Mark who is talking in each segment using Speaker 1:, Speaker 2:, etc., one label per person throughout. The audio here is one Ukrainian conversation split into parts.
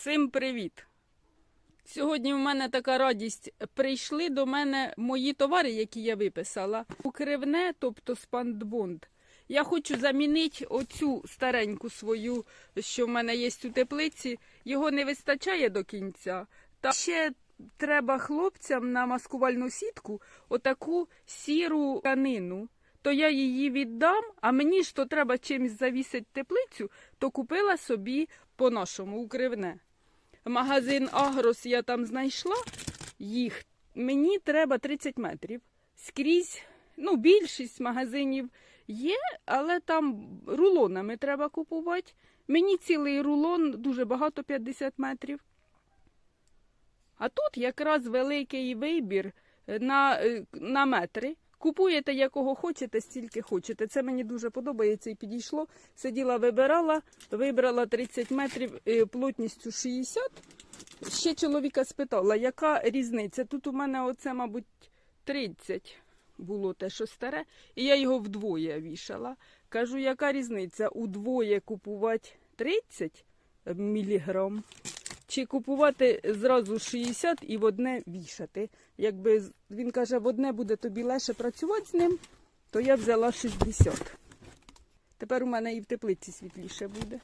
Speaker 1: Всім привіт! Сьогодні в мене така радість. Прийшли до мене мої товари, які я виписала. Укривне, тобто спандбонд. Я хочу замінити оцю стареньку свою, що в мене є у теплиці. Його не вистачає до кінця. Та ще треба хлопцям на маскувальну сітку отаку сіру тканину. То я її віддам, а мені ж то треба чимось завісити теплицю, то купила собі по-нашому укривне. Магазин Агрос я там знайшла їх. Мені треба 30 метрів. Скрізь, ну, більшість магазинів є, але там рулонами треба купувати. Мені цілий рулон дуже багато 50 метрів. А тут якраз великий вибір на, е, на метри. Купуєте якого хочете, стільки хочете. Це мені дуже подобається і підійшло. Сиділа, вибирала, вибрала 30 метрів е, плотністю 60. Ще чоловіка спитала, яка різниця? Тут у мене оце, мабуть, 30 було те, що старе, і я його вдвоє вішала. Кажу, яка різниця? Удвоє купувати 30 міліграм, чи купувати зразу 60 і в одне вішати. Якби він каже, в одне буде тобі легше працювати з ним, то я взяла 60. Тепер у мене і в теплиці світліше буде.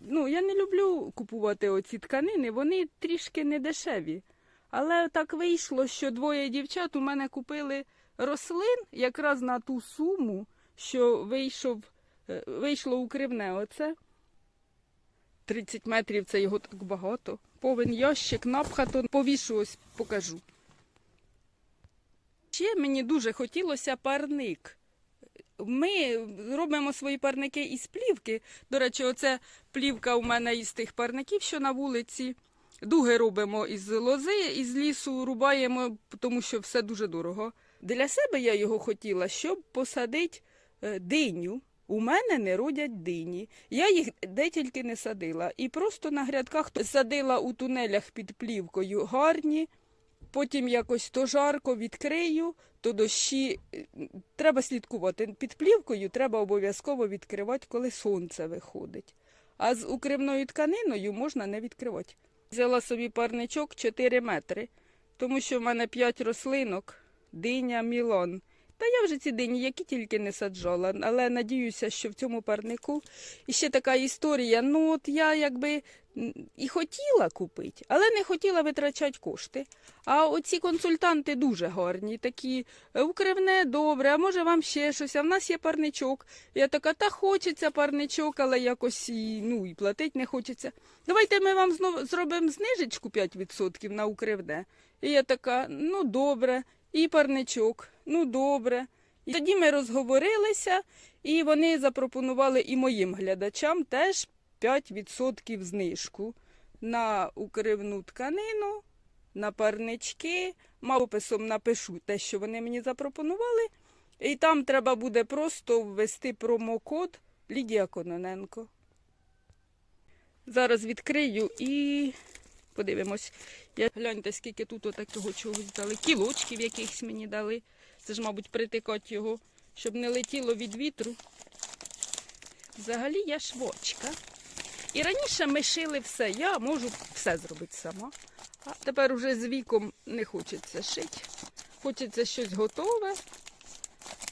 Speaker 1: Ну, я не люблю купувати оці тканини, вони трішки не дешеві. Але так вийшло, що двоє дівчат у мене купили рослин якраз на ту суму, що вийшов, е, вийшло укривне оце. 30 метрів це його так багато. Повен ящик, напхато, повішу ось покажу. Ще мені дуже хотілося парник. Ми робимо свої парники із плівки. До речі, оце плівка у мене із тих парників, що на вулиці. Дуги робимо із лози, із лісу рубаємо, тому що все дуже дорого. Для себе я його хотіла, щоб посадити е, диню. У мене не родять дині. Я їх де тільки не садила. І просто на грядках садила у тунелях під плівкою гарні. Потім якось то жарко відкрию, то дощі. Е, Треба слідкувати. Під плівкою треба обов'язково відкривати, коли сонце виходить. А з укривною тканиною можна не відкривати. Взяла собі парничок 4 метри, тому що в мене 5 рослинок, диня, мілон. Та я вже ці дині, які тільки не саджала, але надіюся, що в цьому парнику. І ще така історія. Ну, от я якби і хотіла купити, але не хотіла витрачати кошти. А оці консультанти дуже гарні, такі «Е, укривне добре, а може вам ще щось, а в нас є парничок. Я така, та хочеться парничок, але якось і, ну, і платити не хочеться. Давайте ми вам знову зробимо знижечку 5% на укривне. І я така, ну добре, і парничок, ну добре. І тоді ми розговорилися, і вони запропонували і моїм глядачам теж 5% знижку на укривну тканину, на парнички. Мавописом напишу те, що вони мені запропонували. І там треба буде просто ввести промокод Лідія Кононенко. Зараз відкрию і подивимось. Я гляньте, скільки тут отакого чогось дали. Кілочків якихось мені дали. Це ж, мабуть, притикати його, щоб не летіло від вітру. Взагалі я швочка. І раніше ми шили все. Я можу все зробити сама. А тепер уже з віком не хочеться шити. Хочеться щось готове.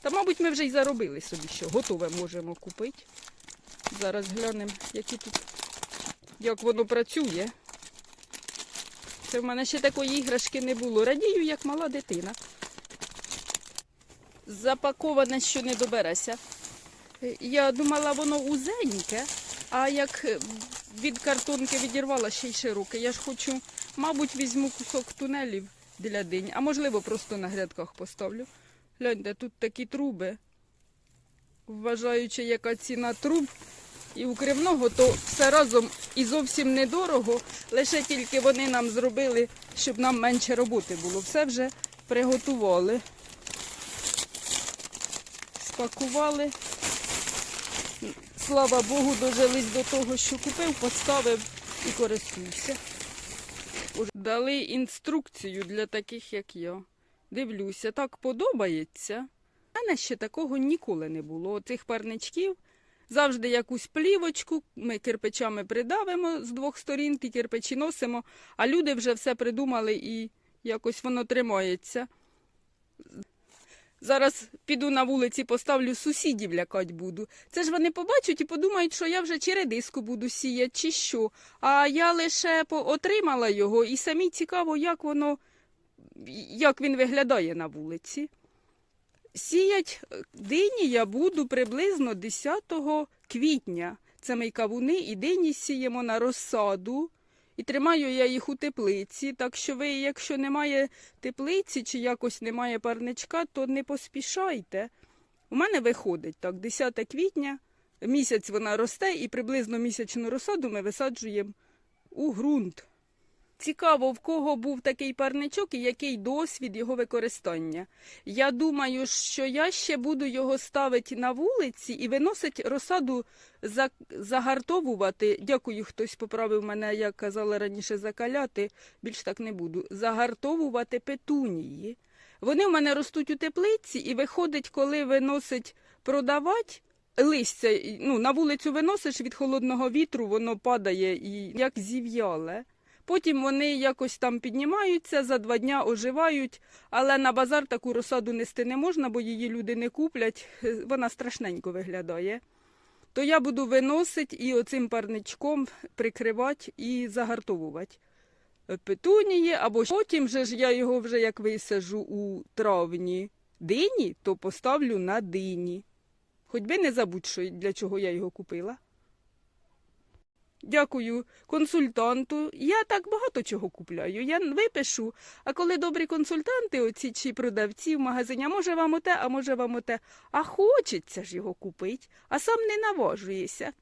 Speaker 1: Та, мабуть, ми вже й заробили собі, що готове можемо купити. Зараз глянемо, які тут, як воно працює. Це в мене ще такої іграшки не було. Радію, як мала дитина. Запаковане, що не добереся. Я думала, воно узеньке, а як е, від картонки відірвала ще й широке. Я ж хочу, мабуть, візьму кусок тунелів для день, а можливо, просто на грядках поставлю. Гляньте, тут такі труби. Вважаючи, яка ціна труб і укривного, то все разом і зовсім недорого. Лише тільки вони нам зробили, щоб нам менше роботи було. Все вже приготували. Спакували. Слава Богу, дожились до того, що купив, поставив і користуюся. Дали інструкцію для таких, як я. Дивлюся, так подобається. У мене ще такого ніколи не було. Цих парничків Завжди якусь плівочку ми кирпичами придавимо з двох сторін, ті кирпичі носимо, а люди вже все придумали і якось воно тримається. Зараз піду на вулиці, поставлю сусідів лякать буду. Це ж вони побачать і подумають, що я вже чи редиску буду сіяти, чи що. А я лише отримала його, і самі цікаво, як воно, як він виглядає на вулиці. Сіять е, дині я буду приблизно 10 квітня. Це ми кавуни і дині сіємо на розсаду. І тримаю я їх у теплиці. Так що ви, якщо немає теплиці чи якось немає парничка, то не поспішайте. У мене виходить так, 10 квітня, місяць вона росте, і приблизно місячну розсаду ми висаджуємо у ґрунт. Цікаво, в кого був такий парничок і який досвід його використання. Я думаю, що я ще буду його ставити на вулиці і виносити розсаду загартовувати. Дякую, хтось поправив мене, як казали раніше, закаляти. Більш так не буду. Загартовувати петунії. Вони в мене ростуть у теплиці, і виходить, коли виносить продавати. Листя, ну, на вулицю виносиш від холодного вітру, воно падає і як зів'яле. Потім вони якось там піднімаються, за два дня оживають, але на базар таку розсаду нести не можна, бо її люди не куплять. Е, Вона страшненько виглядає. То я буду виносити і оцим парничком прикривати і загартовувати е, петунії, або потім же ж я його вже як висажу у травні дині, то поставлю на дині. Хоч би не забудь, що для чого я його купила. Дякую консультанту. Я так багато чого купляю. Я випишу. А коли добрі консультанти, оці чи продавці в магазині, а може вам оте, а може вам оте, а хочеться ж його купити, а сам не наважуєшся.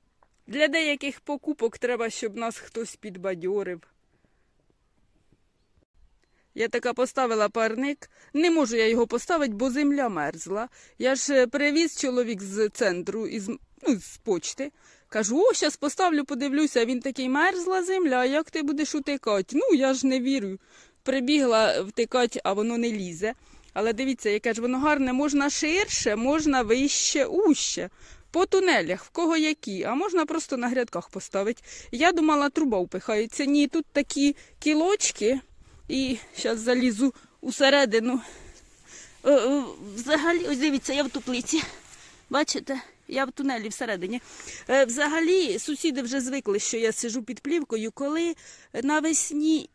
Speaker 1: Для деяких покупок треба, щоб нас хтось підбадьорив. Я така поставила парник. Не можу я його поставити, бо земля мерзла. Я ж е, привіз чоловік з центру, із, ну, з почти. Кажу, о, щас поставлю, подивлюся. Він такий мерзла земля, як ти будеш утикати? Ну, я ж не вірю. Прибігла втикати, а воно не лізе. Але дивіться, яке ж воно гарне, можна ширше, можна вище, уще. По тунелях, в кого які, а можна просто на грядках поставити. Я думала, труба впихається. Ні, тут такі кілочки, і зараз залізу усередину. Е, е, Взагалі, ось дивіться, я в теплиці. Бачите? Я в тунелі всередині. Е, Взагалі, сусіди вже звикли, що я сижу під плівкою, коли навесні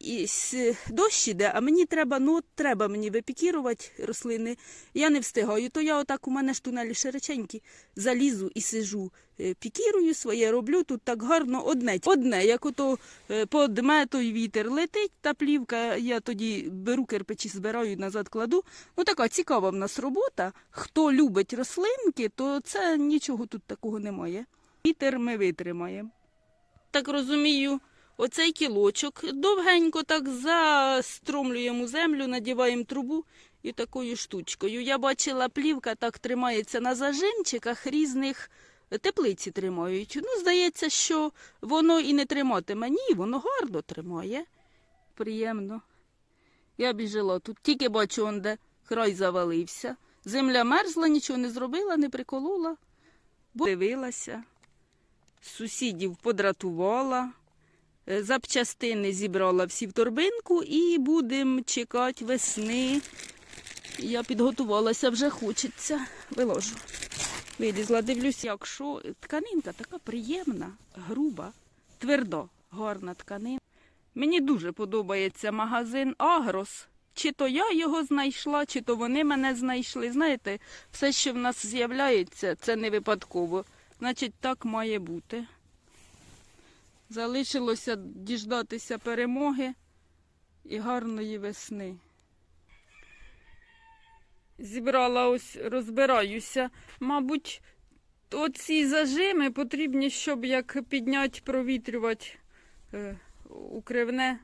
Speaker 1: дощ іде, а мені треба, ну треба мені випікірувати рослини. Я не встигаю. То я отак у мене ж тунелі широченькі, залізу і сижу. Е, Пікірую своє, роблю тут так гарно одне. Одне, як ото е, подме той вітер летить, та плівка, я тоді беру кирпичі, збираю, назад кладу. Ну така цікава в нас робота. Хто любить рослинки, то це нічого тут такого немає. Вітер ми витримаємо. Так розумію, оцей кілочок довгенько так застромлюємо землю, надіваємо трубу і такою штучкою. Я бачила, плівка так тримається на зажимчиках різних теплиці тримають. Ну, здається, що воно і не триматиме. Ні, воно гарно тримає. Приємно. Я біжала тут, тільки бачу, он де край завалився. Земля мерзла, нічого не зробила, не приколола, бо дивилася, сусідів подратувала, е, запчастини зібрала всі в торбинку і будемо чекати весни. Я підготувалася, вже хочеться. Виложу. Вилізла, дивлюсь, якщо тканинка така приємна, груба, твердо, гарна тканина. Мені дуже подобається магазин Агрос. Чи то я його знайшла, чи то вони мене знайшли. Знаєте, все, що в нас з'являється, це не випадково. Значить, так має бути. Залишилося діждатися перемоги і гарної весни. Зібрала ось, розбираюся. Мабуть, оці зажими потрібні, щоб як підняти, провітрювати е, укривне,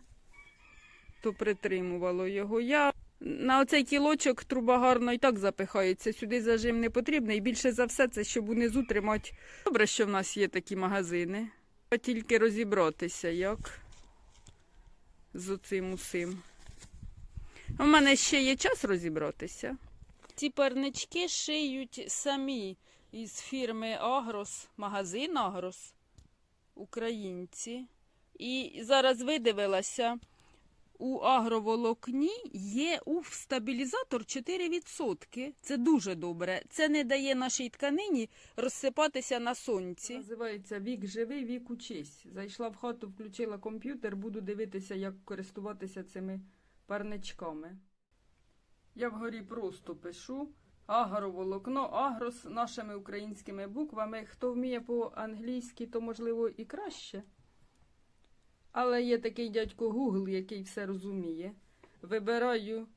Speaker 1: то притримувало його. Я на оцей кілочок труба гарно і так запихається. Сюди зажим не потрібний. І більше за все це, щоб унизу тримати. Добре, що в нас є такі магазини. Треба Тільки розібратися, як з оцим усім. У мене ще є час розібратися. Ці парнички шиють самі. із фірми Агрос, магазин Агрос, українці. І зараз видивилася, у агроволокні є уф стабілізатор 4%. Це дуже добре. Це не дає нашій тканині розсипатися на сонці. Називається Вік живий, вік учись. Зайшла в хату, включила комп'ютер, буду дивитися, як користуватися цими парничками. Я вгорі просто пишу агроволокно, агрос нашими українськими буквами. Хто вміє по-англійськи, то можливо і краще. Але є такий дядько Google, який все розуміє. Вибираю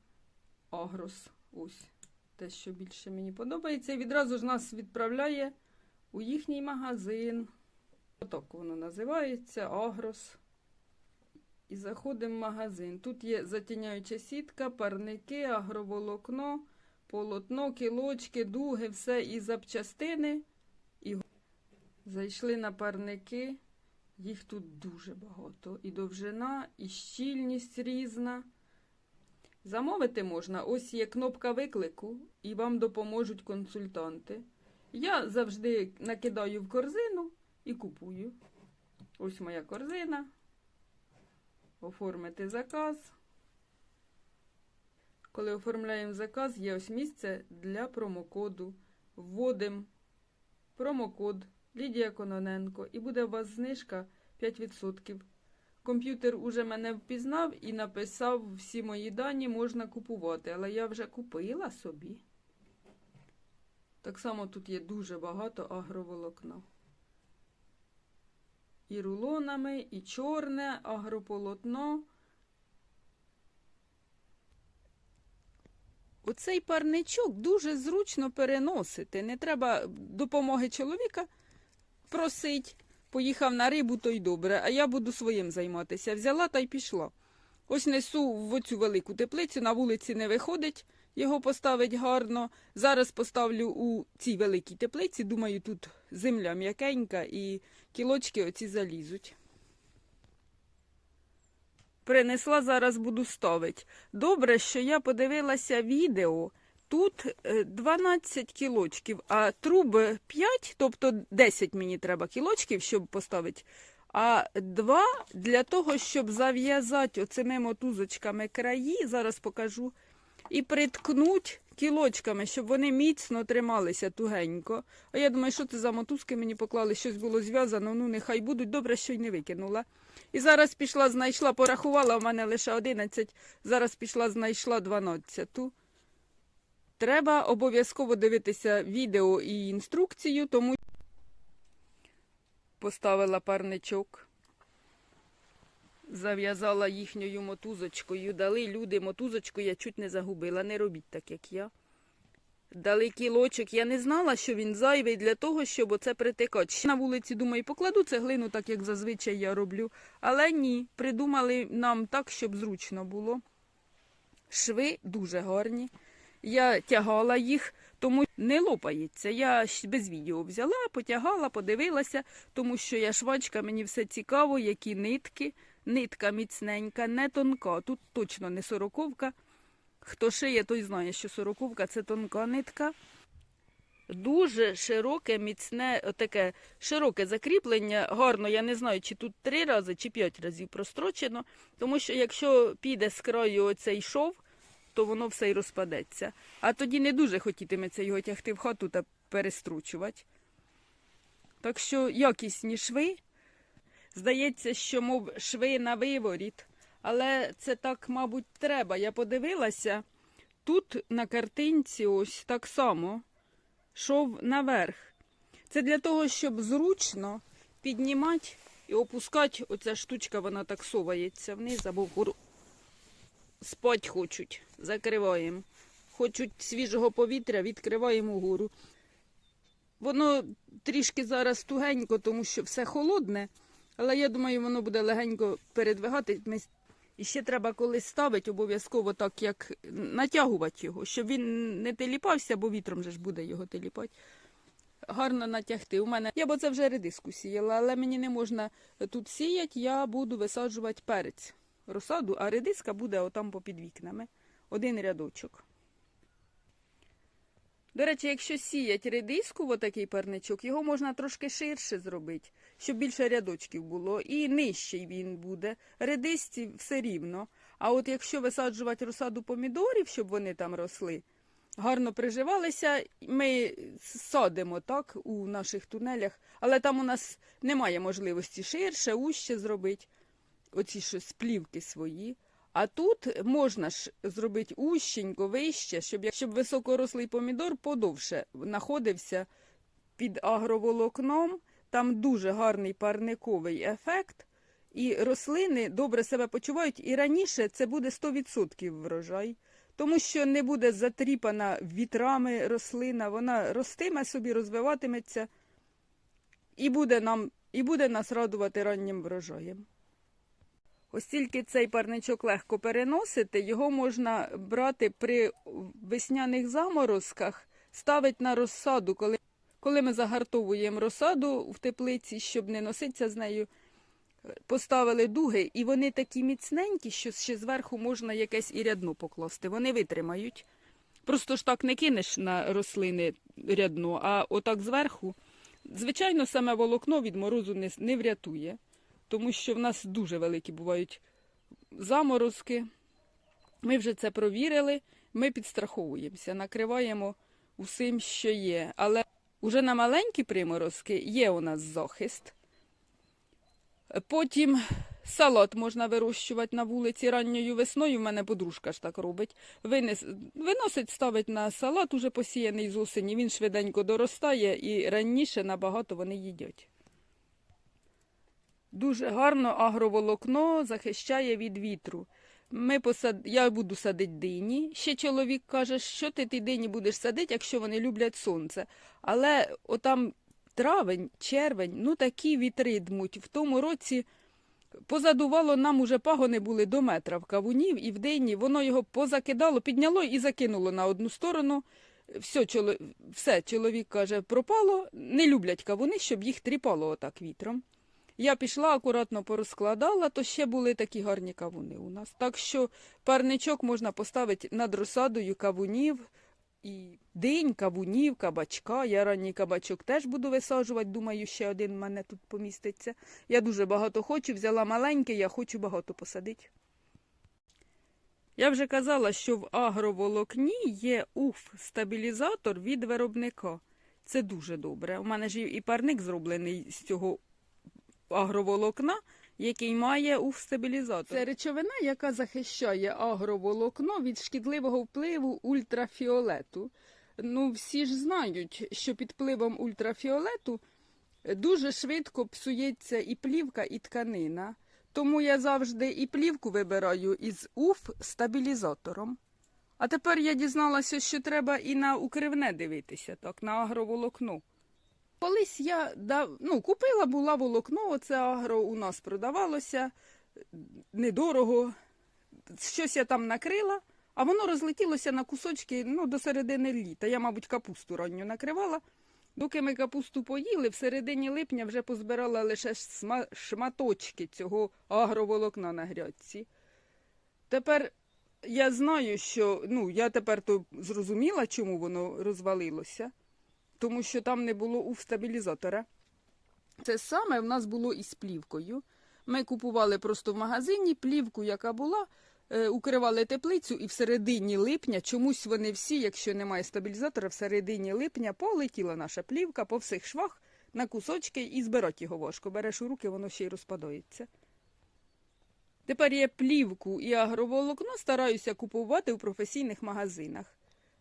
Speaker 1: агрос. Ось те, що більше мені подобається. І відразу ж нас відправляє у їхній магазин. Отак воно називається Агрос. І заходимо в магазин. Тут є затіняюча сітка, парники, агроволокно, полотно, кілочки, дуги, все і запчастини. І зайшли на парники. Їх тут дуже багато. І довжина, і щільність різна. Замовити можна. Ось є кнопка виклику, і вам допоможуть консультанти. Я завжди накидаю в корзину і купую. Ось моя корзина. Оформити заказ. Коли оформляємо заказ, є ось місце для промокоду. Вводимо промокод Лідія Кононенко і буде у вас знижка 5%. Комп'ютер уже мене впізнав і написав всі мої дані можна купувати, але я вже купила собі. Так само тут є дуже багато агроволокна. І рулонами, і чорне, агрополотно. Оцей парничок дуже зручно переносити. Не треба допомоги чоловіка просить. Поїхав на рибу, то й добре, а я буду своїм займатися. Взяла та й пішла. Ось несу в оцю велику теплицю, на вулиці не виходить, його поставить гарно. Зараз поставлю у цій великій теплиці. Думаю, тут земля м'якенька і кілочки оці залізуть. Принесла, зараз буду ставити. Добре, що я подивилася відео. Тут е, 12 кілочків, а труб 5, тобто 10 мені треба кілочків, щоб поставити. А 2 для того, щоб зав'язати оцими мотузочками краї, зараз покажу, і приткнуть кілочками, щоб вони міцно трималися тугенько. А я думаю, що це за мотузки мені поклали, щось було зв'язано, ну нехай будуть, добре, що й не викинула. І зараз пішла, знайшла, порахувала, у мене лише 11, зараз пішла, знайшла 12. Треба обов'язково дивитися відео і інструкцію, тому поставила парничок, зав'язала їхньою мотузочкою. Дали люди мотузочку, я чуть не загубила. Не робіть так, як я. Дали кілочок. Я не знала, що він зайвий для того, щоб оце притикати. На вулиці, думаю, покладу цеглину, так як зазвичай я роблю. Але ні, придумали нам так, щоб зручно було. Шви дуже гарні. Я тягала їх, тому не лопається. Я без відео взяла, потягала, подивилася, тому що я швачка, мені все цікаво, які нитки. Нитка міцненька, не тонка. Тут точно не сороковка. Хто шиє, той знає, що сороковка це тонка нитка. Дуже широке, міцне, таке широке закріплення. Гарно, я не знаю, чи тут три рази, чи п'ять разів прострочено, тому що якщо піде з краю оцей шов, то воно все й розпадеться. А тоді не дуже хотітиметься його тягти в хату та перестручувати. Так що якісні шви. Здається, що, мов шви на виворіт. Але це так, мабуть, треба. Я подивилася, тут на картинці ось так само шов наверх. Це для того, щоб зручно піднімати і опускати. Оця штучка, вона так совається вниз або вгору. Спать хочуть, закриваємо. Хочуть свіжого повітря, відкриваємо вгору. Воно трішки зараз тугенько, тому що все холодне, але я думаю, воно буде легенько передвигати. І ще треба колись ставити, обов'язково так, як натягувати його, щоб він не теліпався, бо вітром же ж буде його теліпати. Гарно натягти. У мене я бо це вже редиску сіяла, але мені не можна тут сіяти, я буду висаджувати перець розсаду, а редиска буде отам попід вікнами. Один рядочок. До речі, якщо сіять редиску отакий парничок, його можна трошки ширше зробити, щоб більше рядочків було, і нижчий він буде. Редисці все рівно. А от якщо висаджувати розсаду помідорів, щоб вони там росли, гарно приживалися, ми садимо так у наших тунелях, але там у нас немає можливості ширше, ужче зробити оці щось плівки свої. А тут можна ж зробити ущенько, вище, щоб, щоб високорослий помідор подовше знаходився під агроволокном. Там дуже гарний парниковий ефект, і рослини добре себе почувають. І раніше це буде 100% врожай, тому що не буде затріпана вітрами рослина, вона ростиме собі, розвиватиметься і буде, нам, і буде нас радувати раннім врожаєм. Ось тільки цей парничок легко переносити, його можна брати при весняних заморозках, ставити на розсаду, коли, коли ми загартовуємо розсаду в теплиці, щоб не носитися з нею. Поставили дуги, і вони такі міцненькі, що ще зверху можна якесь і рядно покласти. Вони витримають. Просто ж так не кинеш на рослини рядно, а отак зверху. Звичайно, саме волокно від морозу не, не врятує тому що в нас дуже великі бувають заморозки. Ми вже це провірили, ми підстраховуємося, накриваємо усім, що є. Але вже на маленькі приморозки є у нас захист. Потім салат можна вирощувати на вулиці ранньою весною. У мене подружка ж так робить. Винес, виносить, ставить на салат, уже посіяний з осені. Він швиденько доростає і раніше набагато вони їдять. Дуже гарно агроволокно захищає від вітру. Ми посад... Я буду садити дині. Ще чоловік каже, що ти ті дині будеш садити, якщо вони люблять сонце. Але отам травень, червень, ну такі вітри дмуть. В тому році позадувало нам уже пагони були до метра в кавунів і в дині. Воно його позакидало, підняло і закинуло на одну сторону. Все, чоло... Все, чоловік каже, пропало. Не люблять кавуни, щоб їх тріпало отак вітром. Я пішла, акуратно порозкладала, то ще були такі гарні кавуни у нас. Так що парничок можна поставити над розсадою кавунів і динь, кавунів, кабачка. Я ранній кабачок теж буду висаджувати. Думаю, ще один в мене тут поміститься. Я дуже багато хочу, взяла маленький, я хочу багато посадити. Я вже казала, що в агроволокні є УФ-стабілізатор від виробника. Це дуже добре. У мене ж і парник зроблений з цього агроволокна, який має УФ-стабілізатор. Це речовина, яка захищає агроволокно від шкідливого впливу ультрафіолету. Ну, всі ж знають, що під впливом ультрафіолету дуже швидко псується і плівка, і тканина. Тому я завжди і плівку вибираю із УФ-стабілізатором. А тепер я дізналася, що треба і на укривне дивитися, так, на агроволокно. Колись я ну, купила була волокно, оце агро у нас продавалося недорого. Щось я там накрила, а воно розлетілося на кусочки ну, до середини літа. Я, мабуть, капусту ранню накривала. Доки ми капусту поїли, в середині липня вже позбирала лише шматочки цього агроволокна на грядці. Тепер я знаю, що ну, я тепер то зрозуміла, чому воно розвалилося тому що там не було уф-стабілізатора. Це саме в нас було із плівкою. Ми купували просто в магазині плівку, яка була, е, укривали теплицю, і в середині липня чомусь вони всі, якщо немає стабілізатора, в середині липня полетіла наша плівка по всіх швах на кусочки і збирати його важко. Береш у руки, воно ще й розпадається. Тепер я плівку і агроволокно стараюся купувати у професійних магазинах.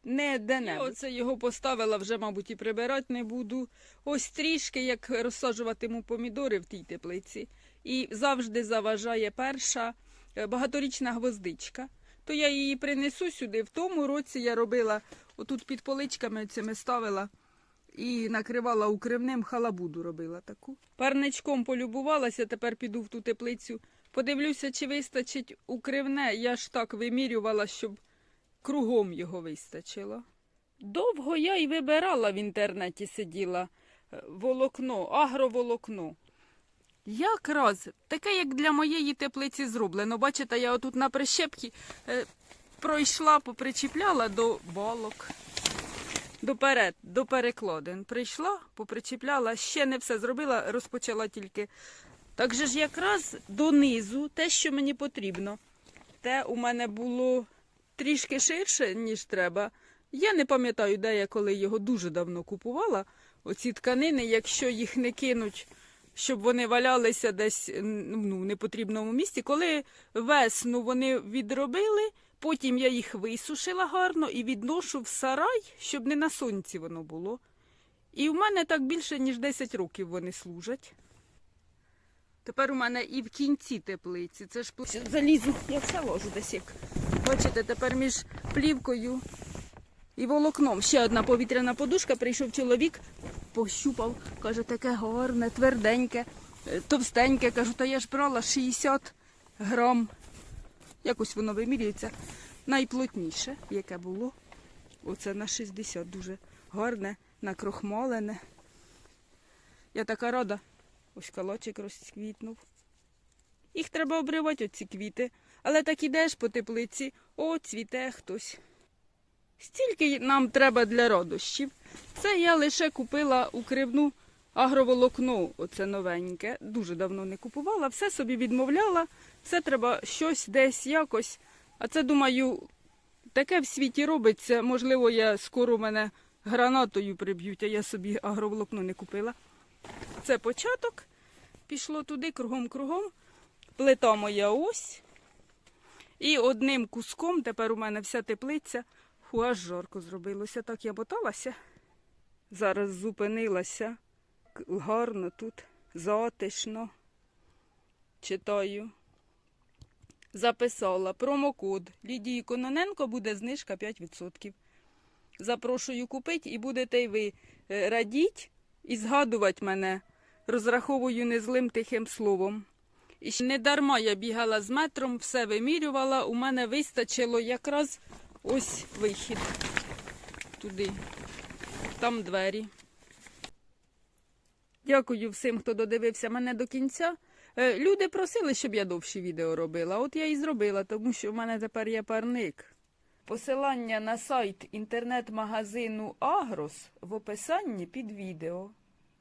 Speaker 1: Не де Я оце його поставила, вже, мабуть, і прибирати не буду. Ось трішки, як розсаджуватиму помідори в тій теплиці. І завжди заважає перша е, багаторічна гвоздичка. То я її принесу сюди. В тому році я робила отут під поличками цими ставила і накривала укривним халабуду робила таку. Парничком полюбувалася, тепер піду в ту теплицю. Подивлюся, чи вистачить укривне. Я ж так вимірювала, щоб кругом його вистачило. Довго я й вибирала в інтернеті сиділа е, волокно, агроволокно. Якраз таке, як для моєї теплиці зроблено. Бачите, я отут на прищепці е, пройшла, попричіпляла до балок. доперед, до перекладин. Прийшла, попричіпляла, ще не все зробила, розпочала тільки. Так же ж якраз донизу те, що мені потрібно. Те у мене було трішки ширше, ніж треба. Я не пам'ятаю, де я коли його дуже давно купувала. Оці тканини, якщо їх не кинуть, щоб вони валялися десь ну, в непотрібному місці. Коли весну вони відробили, потім я їх висушила гарно і відношу в сарай, щоб не на сонці воно було. І в мене так більше, ніж 10 років вони служать. Тепер у мене і в кінці теплиці. Це ж залізу, я все ложу десь як. Бачите, тепер між плівкою і волокном. Ще одна повітряна подушка. Прийшов чоловік, пощупав, каже, таке гарне, тверденьке, е, товстеньке. Кажу, та я ж брала 60 грам. Якось воно вимірюється. Найплотніше, яке було. Оце на 60 дуже гарне, накрохмалене. Я така рада. Ось калочик розквітнув. Їх треба обривати, оці квіти. Але так ідеш по теплиці, о, цвіте хтось. Стільки нам треба для радощів. Це я лише купила укривну агроволокно, оце новеньке. Дуже давно не купувала, все собі відмовляла, все треба щось десь якось. А це, думаю, таке в світі робиться. Можливо, я скоро мене гранатою приб'ють, а я собі агроволокно не купила. Це початок. Пішло туди кругом-кругом. Плита моя ось. І одним куском тепер у мене вся теплиця. Фу, аж жарко зробилося. Так я боталася. Зараз зупинилася. Гарно тут, затишно. Читаю. Записала промокод Лідії Кононенко буде знижка 5%. Запрошую купити і будете й ви е, радіть і згадувати мене. Розраховую незлим тихим словом. І не дарма я бігала з метром, все вимірювала. У мене вистачило якраз ось вихід туди. Там двері. Дякую всім, хто додивився мене до кінця. Е, Люди просили, щоб я довші відео робила. От я і зробила, тому що в мене тепер є парник. Посилання на сайт інтернет-магазину Агрос в описанні під відео.